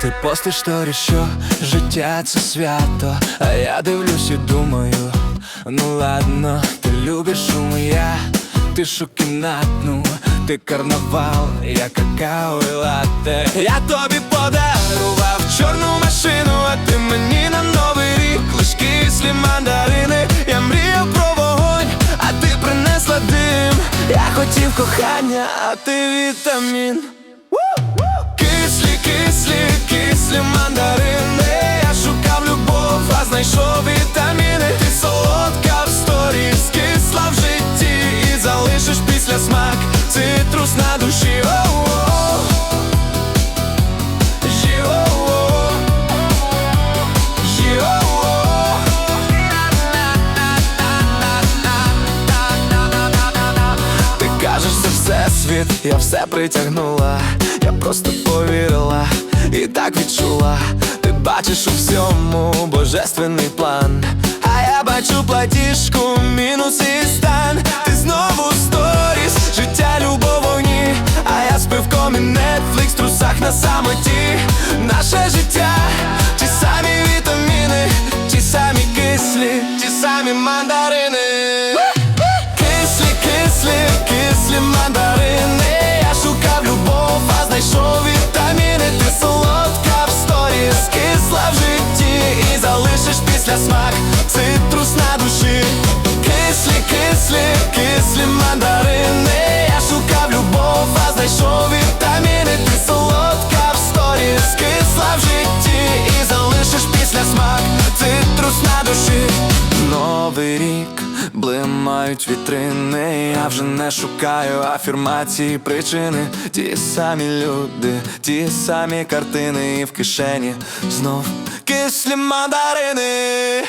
Ти постиш сторі, що життя це свято, а я дивлюсь і думаю, ну ладно, ти любиш шум, я тишу кімнатну, ти карнавал, я какао і латте Я тобі подарував чорну машину, а ти мені на новий рік лиш кислі мандарини, я мріяв про вогонь, а ти принесла дим. Я хотів кохання, а ти вітамін. Світ, я все притягнула, я просто повірила і так відчула. Ти бачиш у всьому божественний план. А я бачу платіжку, мінус і стан. Ти знову сторіс, життя, любов, вогні. А я з пивком і Netflix трусах на самоті. Наше життя, після смак цитрус на душі. Кислі, кислі, кислі мандарини. Я шукав любов, а знайшов вітаміни. Ти солодка в сторіс, кисла в житті. І залишиш після смак цитрус на душі. Новий рік, блимають вітрини, я вже не шукаю афірмації, причини. Ті самі люди, ті самі картини, і в кишені знов кислі мандарини.